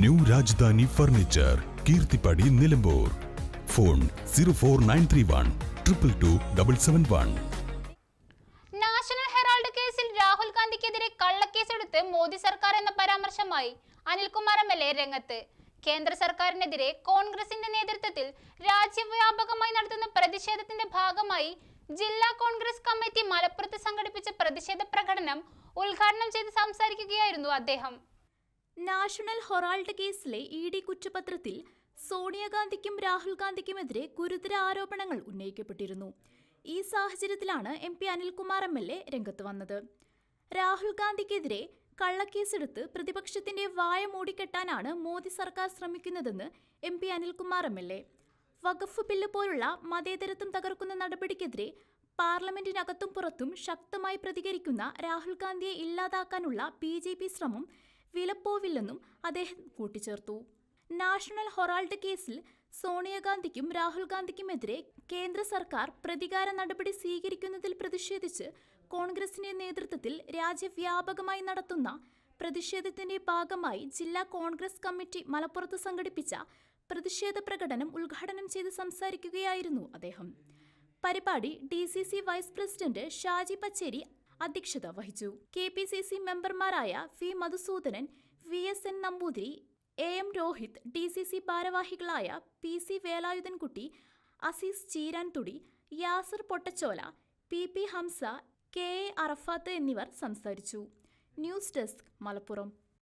New Rajadhani furniture Keerthippadi Nilambur. Phone zero four nine three one triple two double seven one. National Herald കേസിൽ രാഹുൽ ഗാന്ധിക്കെതിരെ കള്ളക്കേസെടുത്ത് മോദി സർക്കാർ എന്ന പരാമർശമായി അനിൽകുമാർ എം എൽ എ രംഗത്ത്. കേന്ദ്ര സർക്കാരിനെതിരെ കോൺഗ്രസിന്റെ നേതൃത്വത്തിൽ രാജ്യവ്യാപകമായി നടത്തുന്ന പ്രതിഷേധത്തിന്റെ ഭാഗമായി ജില്ലാ കോൺഗ്രസ് കമ്മിറ്റി മലപ്പുറത്ത് സംഘടിപ്പിച്ച പ്രതിഷേധ പ്രകടനം ഉദ്ഘാടനം ചെയ്ത് സംസാരിക്കുകയായിരുന്നു അദ്ദേഹം. നാഷണൽ ഹൊറാൾഡ് കേസിലെ ഇ ഡി കുറ്റപത്രത്തിൽ സോണിയാഗാന്ധിക്കും രാഹുൽ ഗാന്ധിക്കുമെതിരെ ഗുരുതര ആരോപണങ്ങൾ ഉന്നയിക്കപ്പെട്ടിരുന്നു. ഈ സാഹചര്യത്തിലാണ് M P Anilkumar M L A രംഗത്ത് വന്നത്. രാഹുൽ ഗാന്ധിക്കെതിരെ കള്ളക്കേസെടുത്ത് പ്രതിപക്ഷത്തിന്റെ വായ മൂടിക്കെട്ടാനാണ് മോദി സർക്കാർ ശ്രമിക്കുന്നതെന്ന് M P Anilkumar M L A. Waqf bill പോലുള്ള മതേതരത്വം തകർക്കുന്ന നടപടിക്കെതിരെ പാർലമെന്റിനകത്തും പുറത്തും ശക്തമായി പ്രതികരിക്കുന്ന രാഹുൽ ഗാന്ധിയെ ഇല്ലാതാക്കാനുള്ള ബി ശ്രമം വിലപ്പോവില്ലെന്നും അദ്ദേഹം കൂട്ടിച്ചേർത്തു. നാഷണൽ ഹൊറാൾഡ് കേസിൽ സോണിയാഗാന്ധിക്കും രാഹുൽ ഗാന്ധിക്കുമെതിരെ കേന്ദ്ര സർക്കാർ പ്രതികാര നടപടി സ്വീകരിക്കുന്നതിൽ പ്രതിഷേധിച്ച് കോൺഗ്രസിന്റെ നേതൃത്വത്തിൽ രാജ്യവ്യാപകമായി നടത്തുന്ന പ്രതിഷേധത്തിന്റെ ഭാഗമായി ജില്ലാ കോൺഗ്രസ് കമ്മിറ്റി മലപ്പുറത്ത് സംഘടിപ്പിച്ച പ്രതിഷേധ പ്രകടനം ഉദ്ഘാടനം ചെയ്ത് സംസാരിക്കുകയായിരുന്നു അദ്ദേഹം. പരിപാടി D C C vice president Shaji Pacheri അധ്യക്ഷത വഹിച്ചു. കെ പി സി സി മെമ്പർമാരായ V Madhusoodanan V S N Namboothiri A M Rohit D C C ഭാരവാഹികളായ P C Velayudhankutty Azeez Cheeranthudi Yasar Pottachola P P Hamsa K A Arafath എന്നിവർ സംസാരിച്ചു. News desk Malappuram.